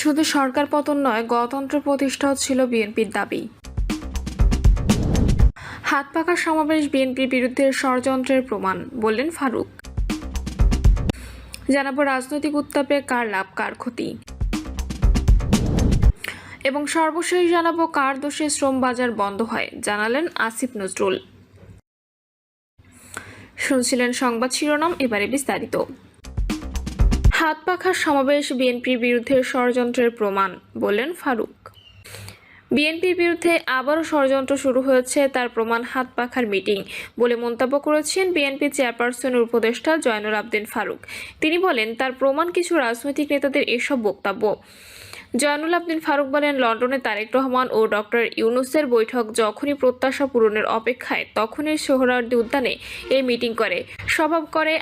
শুধু সরকার পতন নয়, গণতন্ত্র প্রতিষ্ঠাও ছিল বিএনপির দাবি। হাত পাকা সমাবেশ বিএনপির বিরুদ্ধে ষড়যন্ত্রের প্রমাণ, বললেন ফারুক। জানাব রাজনৈতিক উত্তাপে কার লাভ, কার ক্ষতি। এবং সর্বশেষ জানাব কার দোষে শ্রম বাজার বন্ধ হয়, জানালেন আসিফ নজরুল। শুনছিলেন সংবাদ শিরোনাম, এবারে বিস্তারিত। হাত পাখার সমাবেশ বিএনপির বিরুদ্ধে ষড়যন্ত্রের প্রমাণ বললেন ফারুক। বিএনপির বিরুদ্ধে আবারও ষড়যন্ত্র শুরু হয়েছে, তার প্রমাণ হাত পাখার মিটিং বলে মন্তব্য করেছেন বিএনপি চেয়ারপারসনের উপদেষ্টা জয়নুল আবদিন ফারুক। তিনি বলেন, তার প্রমাণ কিছু রাজনৈতিক নেতাদের এসব বক্তব্য। জয়নুল আবদিন ফারুক বলেন, লন্ডনে তারেক রহমান ও ডক্টর ইউনুসের বৈঠক যখনই প্রত্যাশা পূরণের অপেক্ষায়, তখনই সোহরাওয়ার্দী উদ্যানে এই মিটিং করে। স্বভাব করে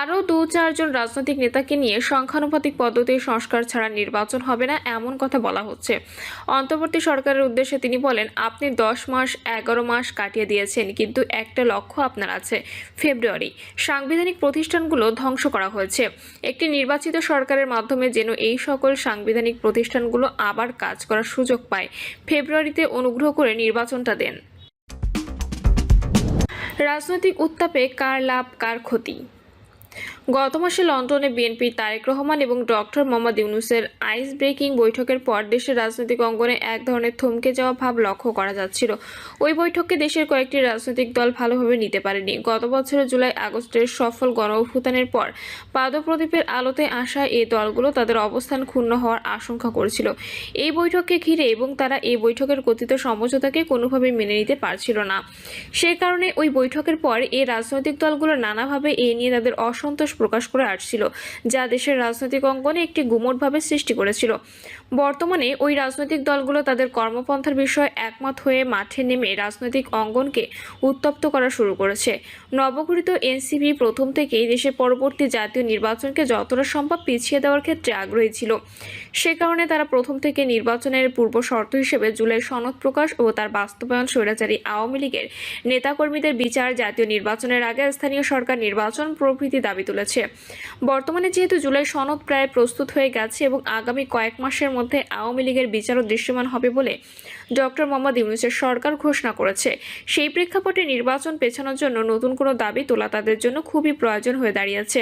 আরও দু চারজন রাজনৈতিক নেতাকে নিয়ে সংখ্যানুপাতিক পদ্ধতির সংস্কার ছাড়া নির্বাচন হবে না এমন কথা বলা হচ্ছে। অন্তর্বর্তী সরকারের উদ্দেশ্যে তিনি বলেন, আপনি দশ মাস, এগারো মাস কাটিয়ে দিয়েছেন, কিন্তু একটা লক্ষ্য আপনার আছে, ফেব্রুয়ারি। সাংবিধানিক প্রতিষ্ঠানগুলো ধ্বংস করা হয়েছে। একটি নির্বাচিত সরকারের মাধ্যমে যেন এই সকল সাংবিধানিক প্রতিষ্ঠানগুলো আবার কাজ করার সুযোগ পায়। ফেব্রুয়ারিতে অনুগ্রহ করে নির্বাচনটা দেন। রাজনৈতিক উত্তাপে কার লাভ, কার ক্ষতি? গত মাসে লন্ডনে বিএনপির তারেক রহমান এবং ডক্টর মোহাম্মদ ইউনুসের আইস ব্রেকিং বৈঠকের পর দেশের রাজনৈতিক অঙ্গনে এক ধরনের থমকে যাওয়া ভাব লক্ষ্য করা যাচ্ছিল। ওই বৈঠককে দেশের কয়েকটি রাজনৈতিক দল ভালোভাবে নিতে পারেনি। গত বছরের জুলাই আগস্টের সফল গণ অভ্যুত্থানের পর পাদপ্রদীপের আলোতে আসা এই দলগুলো তাদের অবস্থান ক্ষুণ্ণ হওয়ার আশঙ্কা করেছিল। এই বৈঠককে ঘিরে এবং তারা এই বৈঠকের কথিত সমঝোতাকে কোনোভাবেই মেনে নিতে পারছিল না। সে কারণে ওই বৈঠকের পর এই রাজনৈতিক দলগুলো নানাভাবে এ নিয়ে তাদের অসন্তোষ প্রকাশ করে আসছিল, যা দেশের রাজনৈতিক অঙ্গনে একটি গুমটভাবে সৃষ্টি করেছিল। বর্তমানে ওই রাজনৈতিক দলগুলো তাদের কর্মপন্থার বিষয়ে একমত হয়ে মাঠে নেমে রাজনৈতিক অঙ্গনকে উত্তপ্ত করা শুরু করেছে। নবগঠিত এনসিপি প্রথম থেকেই দেশের পরবর্তী জাতীয় নির্বাচনকে যতটা সম্ভব পিছিয়ে দেওয়ার ক্ষেত্রে আগ্রহী ছিল। সে কারণে তারা প্রথম থেকে নির্বাচনের পূর্ব শর্ত হিসেবে জুলাই সনদ প্রকাশ ও তার বাস্তবায়ন স্বৈরাচারী আওয়ামী লীগের নেতাকর্মীদের বিচার জাতীয় নির্বাচনের আগে স্থানীয় সরকার নির্বাচন প্রভৃতি দাবি তুলেছে। বর্তমানে যেহেতু জুলাই সনদ প্রায় প্রস্তুত হয়ে গেছে এবং আগামী কয়েক মাসের মধ্যে আওয়ামী লীগের বিচারও দৃশ্যমান হবে বলে ডক্টর মোহাম্মদ ইউনুসের সরকার ঘোষণা করেছে। সেই প্রেক্ষাপটে নির্বাচন পেছানোর জন্য নতুন কোনো দাবি তোলা তাদের জন্য খুবই প্রয়োজন হয়ে দাঁড়িয়েছে।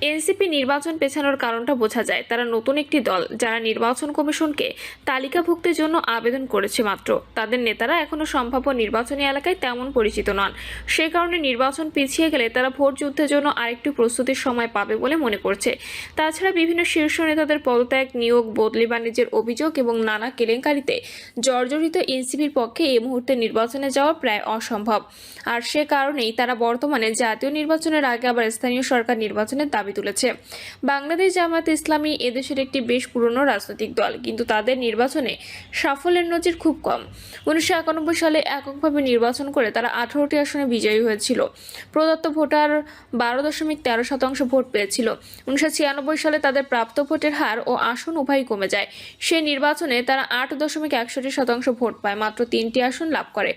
এনসিপি নির্বাচন পেছানোর কারণটা বোঝা যায়। তারা নতুন একটি দল, যারা নির্বাচন কমিশনকে তালিকাভুক্তির জন্য আবেদন করেছে মাত্র। তাদের নেতারা এখনও সম্ভাব্য নির্বাচনী এলাকায় তেমন পরিচিত নন। সে কারণে নির্বাচন পিছিয়ে গেলে তারা ভোট যুদ্ধের জন্য আরেকটু প্রস্তুতির সময় পাবে বলে মনে করছে। তাছাড়া বিভিন্ন শীর্ষ নেতাদের পদত্যাগ, নিয়োগ, বদলি বাণিজ্যের অভিযোগ এবং নানা কেলেঙ্কারিতে জর্জরিত এনসিপির পক্ষে এই মুহূর্তে নির্বাচনে যাওয়া প্রায় অসম্ভব। আর সে কারণেই তারা বর্তমানে জাতীয় নির্বাচনের আগে আবার স্থানীয় সরকার নির্বাচনের দাবি তুলেছে। বাংলাদেশ জামায়াত ইসলামী এদেশের একটি বেশ পুরনো রাজনৈতিক দল, কিন্তু তাদের নির্বাচনে সাফল্যের নজির খুব কম। উনিশশো একানব্বই সালে এককভাবে নির্বাচন করে তারা আঠারোটি আসনে বিজয়ী হয়েছিল। প্রদত্ত ভোটার বারো দশমিক তেরো শতাংশ ভোট পেয়েছিল। উনিশশো ছিয়ানব্বই সালে তাদের প্রাপ্ত ভোটের হার ও আসন উভয়ই কমে যায়। সেই নির্বাচনে তারা আট দশমিক একষট্টি শতাংশ ভোট পায়, মাত্র তিনটি আসন লাভ করে।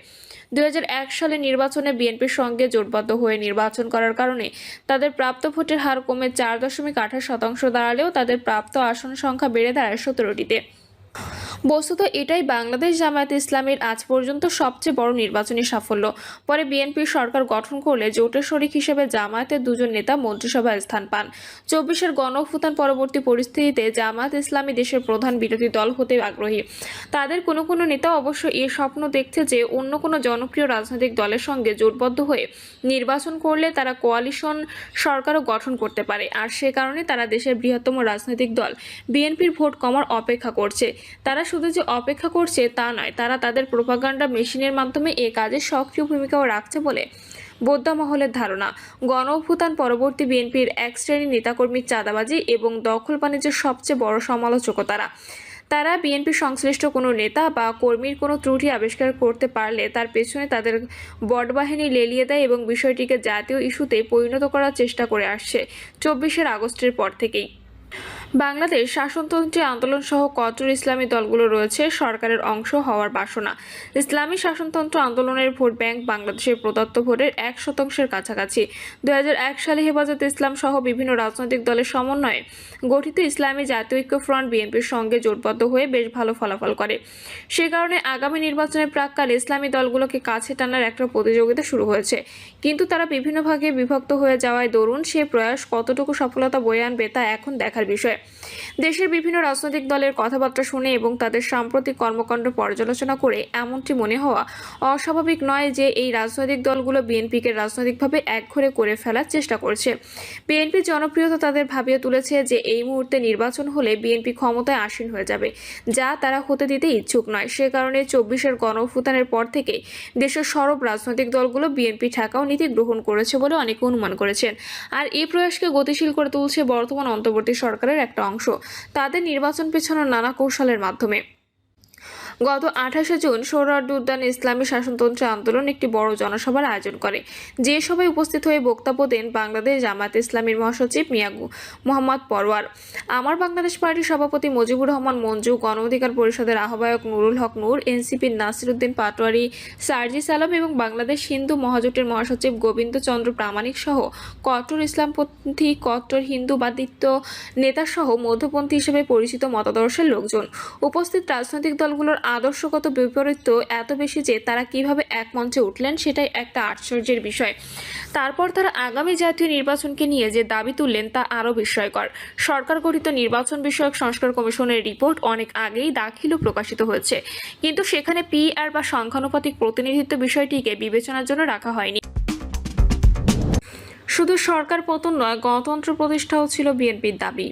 দু হাজার এক সালে নির্বাচনে বিএনপির সঙ্গে জোটবদ্ধ হয়ে নির্বাচন করার কারণে তাদের প্রাপ্ত ভোটের হার কমে চার দশমিক আঠাশ শতাংশ দাঁড়ালেও তাদের প্রাপ্ত আসন সংখ্যা বেড়ে দাঁড়ায় সতেরোটিতে। বস্তুত এটাই বাংলাদেশ জামায়াত ইসলামের আজ পর্যন্ত সবচেয়ে বড় নির্বাচনী সাফল্য। পরে বিএনপির সরকার গঠন করলে জোটের শরিক হিসেবে জামায়াতের দুজন নেতা মন্ত্রিসভায় স্থান পান। চব্বিশের গণ অভ্যুত্থান পরবর্তী পরিস্থিতিতে জামায়াত ইসলামী দেশের প্রধান বিরোধী দল হতে আগ্রহী। তাদের কোনো কোনো নেতা অবশ্য এ স্বপ্ন দেখছে যে অন্য কোনো জনপ্রিয় রাজনৈতিক দলের সঙ্গে জোটবদ্ধ হয়ে নির্বাচন করলে তারা কোয়ালিশন সরকারও গঠন করতে পারে। আর সে কারণে তারা দেশের বৃহত্তম রাজনৈতিক দল বিএনপির ভোট কমার অপেক্ষা করছে। তারা শুধু যে অপেক্ষা করছে তা নয়, তারা তাদের প্রোপাগান্ডা মেশিনের মাধ্যমে এ কাজে সক্রিয় ভূমিকাও রাখছে বলে বোদ্ধা মহলের ধারণা। গণ অভ্যুত্থান পরবর্তী বিএনপির এক শ্রেণির নেতাকর্মীর চাঁদাবাজি এবং দখল বাণিজ্যের সবচেয়ে বড় সমালোচকও তারা। তারা বিএনপি সংশ্লিষ্ট কোনো নেতা বা কর্মীর কোনো ত্রুটি আবিষ্কার করতে পারলে তার পেছনে তাদের বটবাহিনী লেলিয়ে দেয় এবং বিষয়টিকে জাতীয় ইস্যুতে পরিণত করার চেষ্টা করে আসছে চব্বিশের আগস্টের পর থেকেই। বাংলাদেশ শাসনতন্ত্রী আন্দোলন সহ কট্টর ইসলামী দলগুলো রয়েছে সরকারের অংশ হওয়ার বাসনা। ইসলামী শাসনতন্ত্র আন্দোলনের ভোট ব্যাংক বাংলাদেশের প্রদত্ত ভোটের এক শতাংশের কাছাকাছি। দু হাজার এক সালে হেফাজত ইসলাম সহ বিভিন্ন রাজনৈতিক দলের সমন্বয়ে গঠিত ইসলামী জাতীয় ঐক্য ফ্রন্ট বিএনপির সঙ্গে জোটবদ্ধ হয়ে বেশ ভালো ফলাফল করে। সে কারণে আগামী নির্বাচনের প্রাককালে ইসলামী দলগুলোকে কাছে টানার একটা প্রতিযোগিতা শুরু হয়েছে। কিন্তু তারা বিভিন্ন ভাগে বিভক্ত হয়ে যাওয়ায় দরুন সে প্রয়াস কতটুকু সফলতা বয়ে আনবে তা এখন দেখার বিষয়। দেশের বিভিন্ন রাজনৈতিক দলের কথাবার্তা শুনে এবং তাদের সাম্প্রতিক কর্মকাণ্ড পর্যালোচনা করে এমনটি মনে হওয়া অস্বাভাবিক নয় যে এই রাজনৈতিক দলগুলো বিএনপিকে রাজনৈতিকভাবে একঘরে করে ফেলার চেষ্টা করছে। বিএনপির জনপ্রিয়তা তাদের ভাবিয়ে তুলেছে যে এই মুহূর্তে নির্বাচন হলে বিএনপি ক্ষমতায় আসীন হয়ে যাবে, যা তারা হতে দিতে ইচ্ছুক নয়। সে কারণে চব্বিশের গণঅভ্যুত্থানের পর থেকে দেশের সরব রাজনৈতিক দলগুলো বিএনপি ঠেকাও নীতি গ্রহণ করেছে বলে অনেকে অনুমান করেছেন। আর এই প্রয়াসকে গতিশীল করে তুলছে বর্তমান অন্তর্বর্তী সরকারের একটা অংশ। তাদের নির্বাচন পেছানোর নানা কৌশলের মাধ্যমে। গত আঠাশে জুন সোহরাওয়ার্দী উদ্যানে ইসলামী শাসনতন্ত্র আন্দোলন একটি বড় জনসভার আয়োজন করে। যে সভায় উপস্থিত হয়ে বক্তব্য দেন বাংলাদেশ জামায়াত ইসলামীর মহাসচিব মিয়াগু মোহাম্মদ পরওয়ার। আমার বাংলাদেশ পার্টির সভাপতি মুজিবুর রহমান, মঞ্জু, গণ অধিকার পরিষদের আহ্বায়ক নুরুল হক নূর এনসিপির নাসিরুদ্দিন পাটোয়ারি সার্জিস আলম এবং বাংলাদেশ হিন্দু মহাজোটের মহাসচিব গোবিন্দ চন্দ্র প্রামাণিক সহ কট্টর ইসলামপন্থী, কট্টর হিন্দুবাদিত্ব নেতাসহ মধ্যপন্থী হিসেবে পরিচিত মতাদর্শের লোকজন। উপস্থিত রাজনৈতিক দলগুলোর আদর্শগত বিপরীত এত বেশি যে তারা কীভাবে এক মঞ্চে উঠলেন সেটাই একটা আশ্চর্যের বিষয়। তারপর তারা আগামী জাতীয় নির্বাচনকে নিয়ে যে দাবি তুললেন তা আরও বিস্ময়কর। সরকার গঠিত নির্বাচন বিষয়ক সংস্কার কমিশনের রিপোর্ট অনেক আগেই দাখিল প্রকাশিত হয়েছে। কিন্তু সেখানে পিআর বা সংখ্যানুপাতিক প্রতিনিধিত্ব বিষয়টিকে বিবেচনার জন্য রাখা হয়নি। শুধু সরকার পতন নয়, গণতন্ত্র প্রতিষ্ঠাও ছিল বিএনপির দাবি।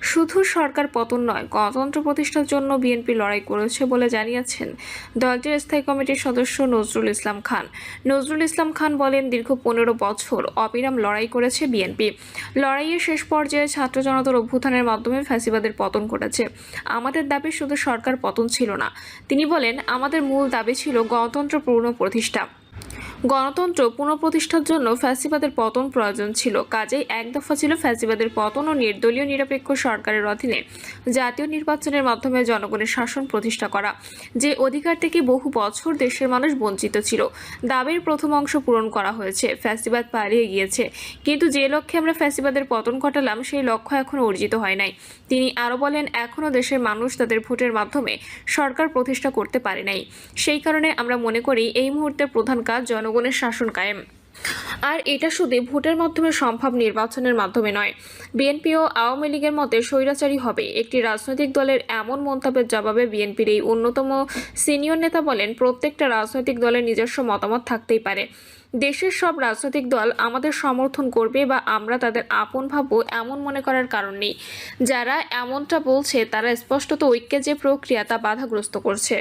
শুধু সরকার পতন নয়, গণতন্ত্র প্রতিষ্ঠার জন্য বিএনপি লড়াই করেছে বলে জানিয়েছেন দলটির স্থায়ী কমিটির সদস্য নজরুল ইসলাম খান। নজরুল ইসলাম খান বলেন, দীর্ঘ পনেরো বছর অবিরাম লড়াই করেছে বিএনপি। লড়াইয়ের শেষ পর্যায়ে ছাত্র জনতার অভ্যুত্থানের মাধ্যমে ফ্যাসিবাদের পতন ঘটেছে। আমাদের দাবি শুধু সরকার পতন ছিল না। তিনি বলেন, আমাদের মূল দাবি ছিল গণতন্ত্র পূর্ণ প্রতিষ্ঠা। গণতন্ত্র পুনঃপ্রতিষ্ঠার জন্য ফ্যাসিবাদের পতন প্রয়োজন ছিল। কাজেই এক দফা ছিল ফ্যাসিবাদের পতন ও নির্দলীয় নিরপেক্ষ সরকারের অধীনে জাতীয় নির্বাচনের মাধ্যমে জনগণের শাসন প্রতিষ্ঠা করা, যে অধিকার থেকে বহু বছর দেশের মানুষ বঞ্চিত ছিল। দাবির প্রথম অংশ পূরণ করা হয়েছে। ফ্যাসিবাদ পালিয়ে গিয়েছে। কিন্তু যে লক্ষ্যে আমরা ফ্যাসিবাদের পতন ঘটালাম, সেই লক্ষ্য এখনও অর্জিত হয় নাই। তিনি আরও বলেন এখনও দেশের মানুষ তাদের ভোটের মাধ্যমে সরকার প্রতিষ্ঠা করতে পারে নাই। সেই কারণে আমরা মনে করি, এই মুহূর্তে প্রধান কাজ জনগণের শাসন কায়েম। আর এটা শুধু ভোটের মাধ্যমে সম্ভব নির্বাচনের মাধ্যমে নয়। বিএনপি ও আওয়ামী লীগের মতে স্বৈরাচারী হবে। একটি রাজনৈতিক দলের এমন মন্তব্যের জবাবে বিএনপির এই অন্যতম সিনিয়র নেতা বলেন, প্রত্যেকটা রাজনৈতিক দলের নিজস্ব মতামত থাকতেই পারে। দেশের সব রাজনৈতিক দল আমাদের সমর্থন করবে বা আমরা তাদের আপন ভাববো এমন মনে করার কারণ নেই। যারা এমনটা বলছে, তারা স্পষ্টত ঐক্যের যে প্রক্রিয়া তা বাধাগ্রস্ত করছে।